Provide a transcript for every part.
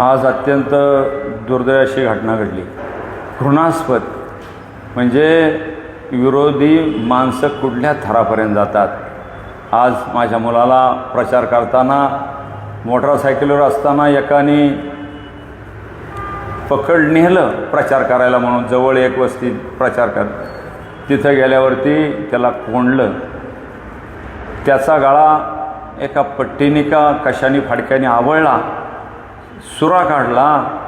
आज अत्यंत दुर्दैवाशी घटना घडली. घृणास्पद. म्हणजे विरोधी माणसं कुठल्या थरापर्यंत जातात? आज माझ्या मुलाला प्रचार करताना मोटरसायकलवर असताना एकाने पकड नेलं प्रचार करायला म्हणून जवळ एक वस्ती प्रचार कर. तिथं गेल्यावरती त्याला कोंडलं. त्याचा गाळा एका पट्टीने का कशाने फाडक्याने आवळला. सुरा काढला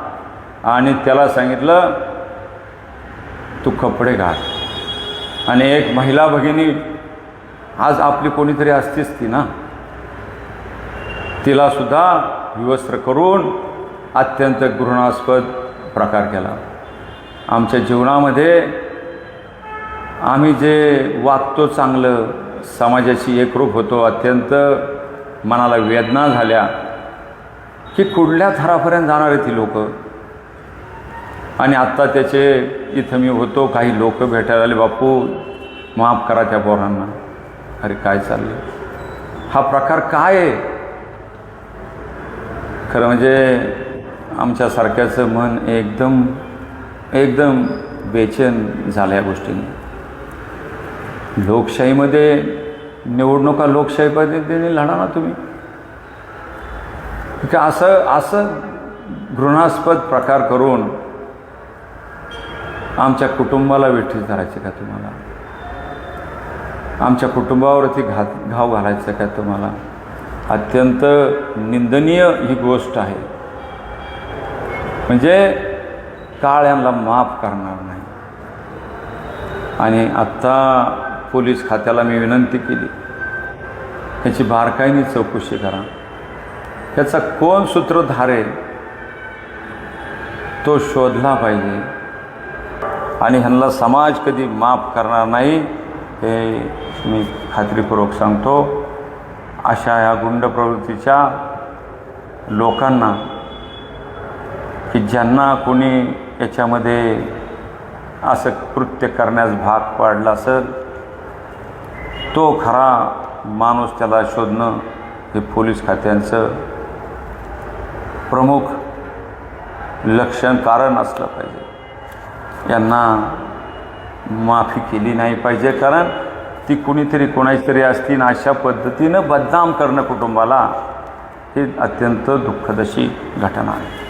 आणि त्याला सांगितलं तू कपडे घाल. आणि एक महिला भगिनी आज आपली कोणीतरी असतीच ती ना? तिलासुद्धा विवस्त्र करून अत्यंत घृणास्पद प्रकार केला. आमच्या जीवनामध्ये आम्ही जे वागतो चांगलं समाजाची एकरूप होतो अत्यंत मनाला वेदना झाल्या की कुठल्या थरापर्यंत जाणार आहे ती लोक? आणि आत्ता त्याचे इथं मी होतो काही लोक भेटायला आले बापू माफ करा त्या पोरांना. अरे काय चाललं हा प्रकार काय आहे? खरं म्हणजे आमच्यासारख्याचं मन एकदम एकदम बेचैन झालं या गोष्टीने. लोकशाहीमध्ये निवडणुका लोकशाही पद्धतीने लढा ना तुम्ही. की असं असं घृणास्पद प्रकार करून आमच्या कुटुंबाला वेठीस धरायचे का तुम्हाला? आमच्या कुटुंबावरती घात घाव घालायचं का तुम्हाला? अत्यंत निंदनीय ही गोष्ट आहे. म्हणजे काळ यांना माफ करणार नाही. आणि आत्ता पोलीस खात्याला मी विनंती केली. त्याची बारकाईने चौकशी करा. ह्याचा कोण सूत्रधार आहे तो शोधला पाहिजे. आणि ह्यांना समाज कधी माफ करणार नाही हे मी खात्रीपूर्वक सांगतो. अशा ह्या गुंड प्रवृत्तीच्या लोकांना की ज्यांना कोणी याच्यामध्ये असं कृत्य करण्यास भाग पाडला असेल तो खरा माणूस त्याला शोधणं हे पोलीस खात्यांचं प्रमुख लक्षण कारण असलं पाहिजे. यांना माफी केली नाही पाहिजे कारण ती कुणीतरी कोणाची तरी असतील अशा पद्धतीनं बदनाम करणं कुटुंबाला ही अत्यंत दुःखद अशी घटना आहे.